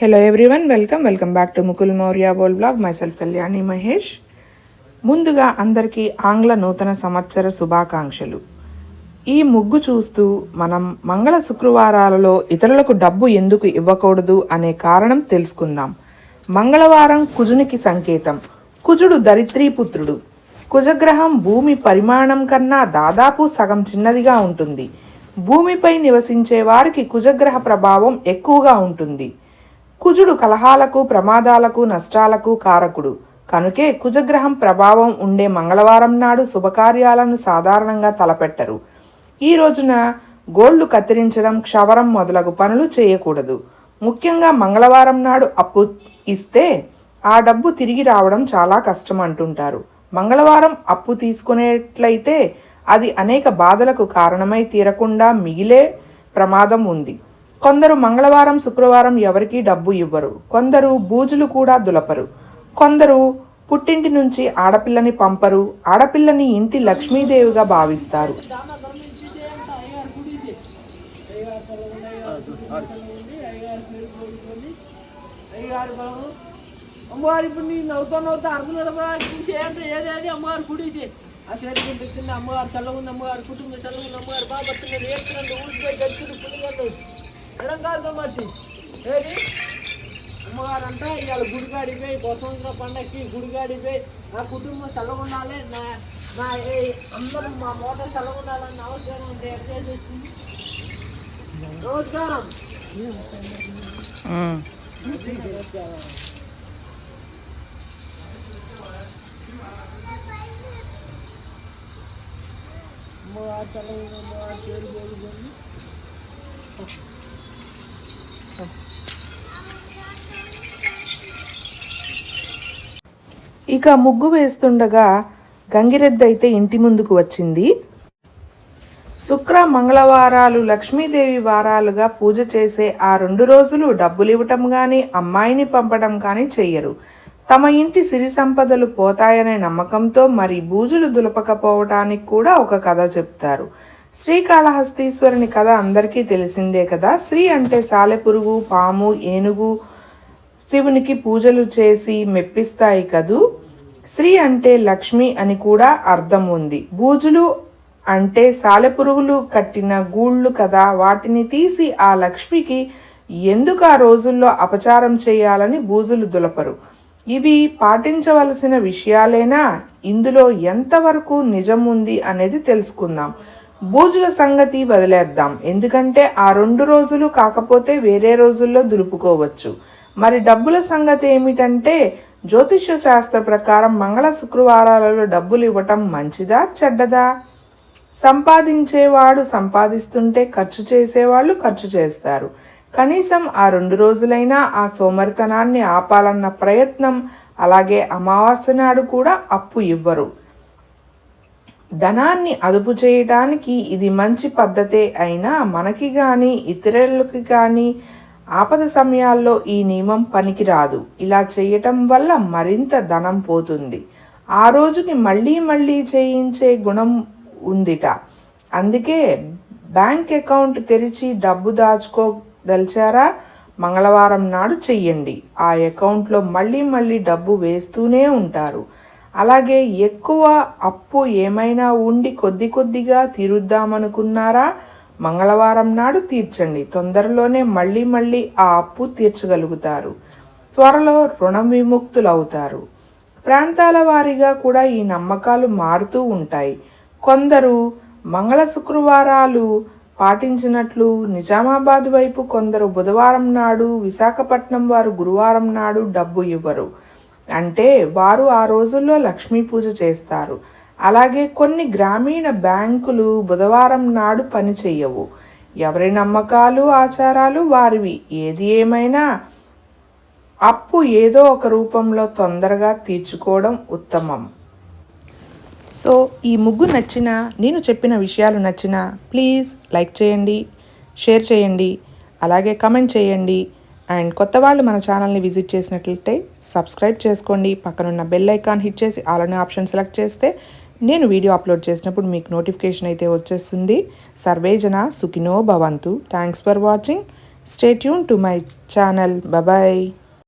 Hello everyone welcome welcome back to Mukul Maurya boll blog myself Kalyani Mahesh ముందుగా అందరికీ ఆంగ్ల నూతన సంవత్సర శుభాకాంక్షలు. ఈ ముగ్గు చూస్తూ మనం మంగళ శుక్రవారాలలో ఇతరులకు డబ్బు ఎందుకు ఇవ్వకూడదు అనే కారణం తెలుసుకుందాం. మంగళవారం కుజునికి సంకేతం. కుజుడు దరిద్రీపుత్రుడు కుజగ్రహం భూమి పరిమాణం కన్నా దాదాపు సగం చిన్నదిగా ఉంటుంది. భూమిపై నివసించే వారికి కుజగ్రహ ప్రభావం ఎక్కువగా ఉంటుంది. కుజుడు కలహాలకు ప్రమాదాలకు నష్టాలకు కారకుడు. కనుకే కుజగ్రహం ప్రభావం ఉండే మంగళవారం నాడు శుభకార్యాలను సాధారణంగా తలపెట్టరు. ఈ రోజున గోళ్ళు కత్తిరించడం క్షవరం మొదలగు పనులు చేయకూడదు. ముఖ్యంగా మంగళవారం నాడు అప్పు ఇస్తే ఆ డబ్బు తిరిగి రావడం చాలా కష్టం అంటుంటారు. మంగళవారం అప్పు తీసుకునేట్లయితే అది అనేక బాధలకు కారణమై తీరకుండా మిగిలే ప్రమాదం ఉంది. కొందరు మంగళవారం శుక్రవారం ఎవరికీ డబ్బు ఇవ్వరు. కొందరు బూజులు కూడా దులపరు. కొందరు పుట్టింటి నుంచి ఆడపిల్లని పంపరు. ఆడపిల్లని ఇంటి లక్ష్మీదేవిగా భావిస్తారు. అమ్మవారు ఇప్పుడు నీ నవ్వుతా నవ్వుతా అర్థం చేయంటే ఏదేది అమ్మవారు కుడిసి ఆ అమ్మవారు చల్లగుంది కుటుంబం చల్లగుంది అమ్మవారు బాగా బతున్నారు ఏడుతున్నాడు ఎడం కాదు మట్టి. ఏది? అమ్మవారు అంట ఇవాళ గుడిగాడికి పోయి బసవంతర పండగకి గుడిగాడికి పోయి నా కుటుంబం ఉండాలి నా నా అందరం మా మోట చల్లగా ఉండాలని నమస్కారం ఉంటే ఎక్కడ చేస్తుంది? నమస్కారం. చల్లగా ఉంది అమ్మవారు పేరు పేరు ఇక ముగ్గు వేస్తుండగా గంగిరెద్దు అయితే ఇంటి ముందుకు వచ్చింది. శుక్ర మంగళవారాలు లక్ష్మీదేవి వారాలుగా పూజ చేసే ఆ రెండు రోజులు డబ్బులు ఇవ్వటం కానీ అమ్మాయిని పంపడం కానీ చెయ్యరు. తమ ఇంటి సిరి సంపదలు పోతాయనే నమ్మకంతో మరి బూజులు దులపకపోవటానికి కూడా ఒక కథ చెప్తారు. శ్రీకాళహస్తీశ్వరుని కథ అందరికీ తెలిసిందే కదా. శ్రీ అంటే సాలెపురుగు పాము ఏనుగు శివునికి పూజలు చేసి మెప్పిస్తాయి కదూ? శ్రీ అంటే లక్ష్మి అని కూడా అర్థం ఉంది. బూజులు అంటే సాలెపురుగులు కట్టిన గూళ్ళు కదా. వాటిని తీసి ఆ లక్ష్మికి ఎందుకు ఆ రోజుల్లో అపచారం చేయాలని బూజులు దులపరు. ఇవి పాటించవలసిన విషయాలేనా? ఇందులో ఎంతవరకు నిజం ఉంది అనేది తెలుసుకుందాం. బూజుల సంగతి వదిలేద్దాం. ఎందుకంటే ఆ రెండు రోజులు కాకపోతే వేరే రోజుల్లో దులుపుకోవచ్చు. మరి డబ్బుల సంగతి ఏమిటంటే జ్యోతిష్య శాస్త్ర ప్రకారం మంగళ శుక్రవారాలలో డబ్బులు ఇవ్వటం మంచిదా చెడ్డదా? సంపాదించేవాడు సంపాదిస్తుంటే ఖర్చు చేసేవాళ్ళు ఖర్చు చేస్తారు. కనీసం ఆ రెండు రోజులైనా ఆ సోమరితనాన్ని ఆపాలన్న ప్రయత్నం అలాగే అమావాస్య నాడు కూడా అప్పు ఇవ్వరు. ధనాన్ని అదుపు చేయడానికి ఇది మంచి పద్ధతే అయినా మనకి కానీ ఇతరులకి కానీ ఆపద సమయాల్లో ఈ నియమం పనికిరాదు. ఇలా చేయటం వల్ల మరింత ధనం పోతుంది. ఆ రోజుకి మళ్ళీ మళ్ళీ చేయించే గుణం ఉందిట. అందుకే బ్యాంక్ అకౌంట్ తెరిచి డబ్బు దాచుకోదలిచారా? మంగళవారం నాడు చెయ్యండి. ఆ అకౌంట్లో మళ్ళీ మళ్ళీ డబ్బు వేస్తూనే ఉంటారు. అలాగే ఎక్కువ అప్పు ఏమైనా ఉండి కొద్ది కొద్దిగా తీరుద్దామనుకున్నారా? మంగళవారం నాడు తీర్చండి. తొందరలోనే మళ్ళీ మళ్ళీ ఆ అప్పు తీర్చగలుగుతారు. త్వరలో రుణం విముక్తులవుతారు. ప్రాంతాల వారీగా కూడా ఈ నమ్మకాలు మారుతూ ఉంటాయి. కొందరు మంగళ శుక్రవారాలు పాటించినట్లు నిజామాబాద్ వైపు కొందరు బుధవారం నాడు విశాఖపట్నం వారు గురువారం నాడు డబ్బు ఇవ్వరు. అంటే వారు ఆ రోజుల్లో లక్ష్మీ పూజ చేస్తారు. అలాగే కొన్ని గ్రామీణ బ్యాంకులు బుధవారం నాడు పని ఎవరి నమ్మకాలు ఆచారాలు వారివి. ఏది ఏమైనా అప్పు ఏదో ఒక రూపంలో తొందరగా తీర్చుకోవడం ఉత్తమం. సో ఈ ముగ్గు నచ్చిన నేను చెప్పిన విషయాలు నచ్చిన ప్లీజ్ లైక్ చేయండి షేర్ చేయండి అలాగే కమెంట్ చేయండి. అండ్ కొత్త వాళ్ళు మన ఛానల్ని విజిట్ చేసినట్లయితే సబ్స్క్రైబ్ చేసుకోండి. పక్కనున్న బెల్ ఐకాన్ హిట్ చేసి అలానే ఆప్షన్ సెలెక్ట్ చేస్తే నేను వీడియో అప్లోడ్ చేసినప్పుడు మీకు నోటిఫికేషన్ అయితే వచ్చేస్తుంది. సర్వేజన సుఖినో భవంతు. Thanks for watching stay tuned to my channel bye